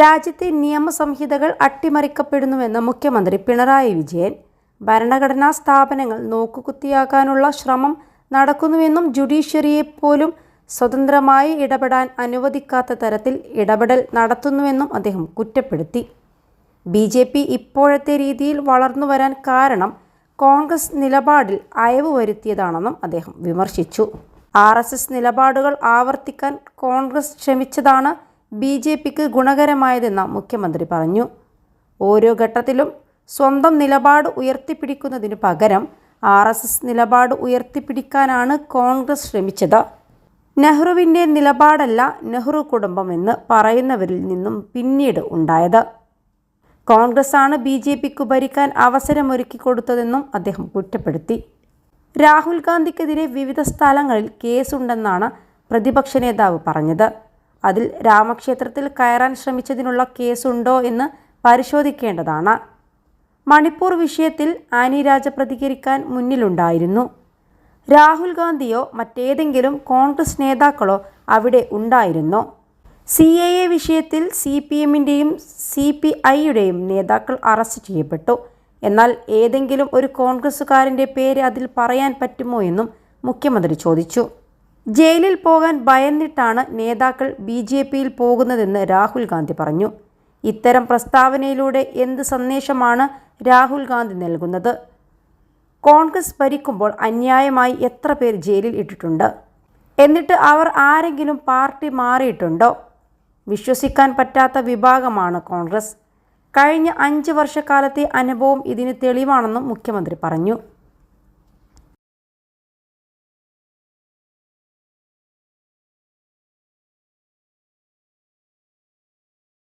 രാജ്യത്തെ നിയമസംഹിതകൾ അട്ടിമറിക്കപ്പെടുന്നുവെന്ന് മുഖ്യമന്ത്രി പിണറായി വിജയൻ. ഭരണഘടനാ സ്ഥാപനങ്ങൾ നോക്കുകുത്തിയാക്കാനുള്ള ശ്രമം നടക്കുന്നുവെന്നും ജുഡീഷ്യറിയെ പോലും സ്വതന്ത്രമായി ഇടപെടാൻ അനുവദിക്കാത്ത തരത്തിൽ ഇടപെടൽ നടത്തുന്നുവെന്നും അദ്ദേഹം കുറ്റപ്പെടുത്തി. ബി ജെ പി ഇപ്പോഴത്തെ രീതിയിൽ വളർന്നു വരാൻ കാരണം കോൺഗ്രസ് നിലപാടിൽ അയവ് വരുത്തിയതാണെന്നും അദ്ദേഹം വിമർശിച്ചു. ആർ നിലപാടുകൾ ആവർത്തിക്കാൻ കോൺഗ്രസ് ശ്രമിച്ചതാണ് ബി ജെ പിക്ക് ഗുണകരമായതെന്ന് മുഖ്യമന്ത്രി പറഞ്ഞു. ഓരോ ഘട്ടത്തിലും സ്വന്തം നിലപാട് ഉയർത്തിപ്പിടിക്കുന്നതിനു പകരം ആർ എസ് എസ് നിലപാട് ഉയർത്തിപ്പിടിക്കാനാണ് കോൺഗ്രസ് ശ്രമിച്ചത്. നെഹ്റുവിന്റെ നിലപാടല്ല നെഹ്റു കുടുംബം എന്ന് പറയുന്നവരിൽ നിന്നും പിന്നീട് ഉണ്ടായത്. കോൺഗ്രസ് ആണ് ബി ജെ പിക്ക് ഭരിക്കാൻ അവസരമൊരുക്കി കൊടുത്തതെന്നും അദ്ദേഹം കുറ്റപ്പെടുത്തി. രാഹുൽ ഗാന്ധിക്കെതിരെ വിവിധ സ്ഥലങ്ങളിൽ കേസുണ്ടെന്നാണ് പ്രതിപക്ഷ നേതാവ് പറഞ്ഞത്. അതിൽ രാമക്ഷേത്രത്തിൽ കയറാൻ ശ്രമിച്ചതിനുള്ള കേസുണ്ടോ എന്ന് പരിശോധിക്കേണ്ടതാണ്. മണിപ്പൂർ വിഷയത്തിൽ ആനി രാജ പ്രതികരിക്കാൻ മുന്നിലുണ്ടായിരുന്നു. രാഹുൽ ഗാന്ധിയോ മറ്റേതെങ്കിലും കോൺഗ്രസ് നേതാക്കളോ അവിടെ ഉണ്ടായിരുന്നു. സി എ എ വിഷയത്തിൽ സി പി എമ്മിന്റെയും സി പി ഐയുടെയും നേതാക്കൾ അറസ്റ്റ് ചെയ്യപ്പെട്ടു. എന്നാൽ ഏതെങ്കിലും ഒരു കോൺഗ്രസ്സുകാരന്റെ പേര് അതിൽ പറയാൻ പറ്റുമോ എന്നും മുഖ്യമന്ത്രി ചോദിച്ചു. ജയിലിൽ പോകാൻ ഭയന്നിട്ടാണ് നേതാക്കൾ ബി ജെ പിയിൽ പോകുന്നതെന്ന് രാഹുൽ ഗാന്ധി പറഞ്ഞു. ഇത്തരം പ്രസ്താവനയിലൂടെ എന്ത് സന്ദേശമാണ് രാഹുൽ ഗാന്ധി നൽകുന്നത്? കോൺഗ്രസ് ഭരിക്കുമ്പോൾ അന്യായമായി എത്ര പേർ ജയിലിൽ ഇട്ടിട്ടുണ്ട്? എന്നിട്ട് അവർ ആരെങ്കിലും പാർട്ടി മാറിയിട്ടുണ്ടോ? വിശ്വസിക്കാൻ പറ്റാത്ത വിഭാഗമാണ് കോൺഗ്രസ്. കഴിഞ്ഞ അഞ്ച് വർഷക്കാലത്തെ അനുഭവം ഇതിന് തെളിവാണെന്നും മുഖ്യമന്ത്രി പറഞ്ഞു.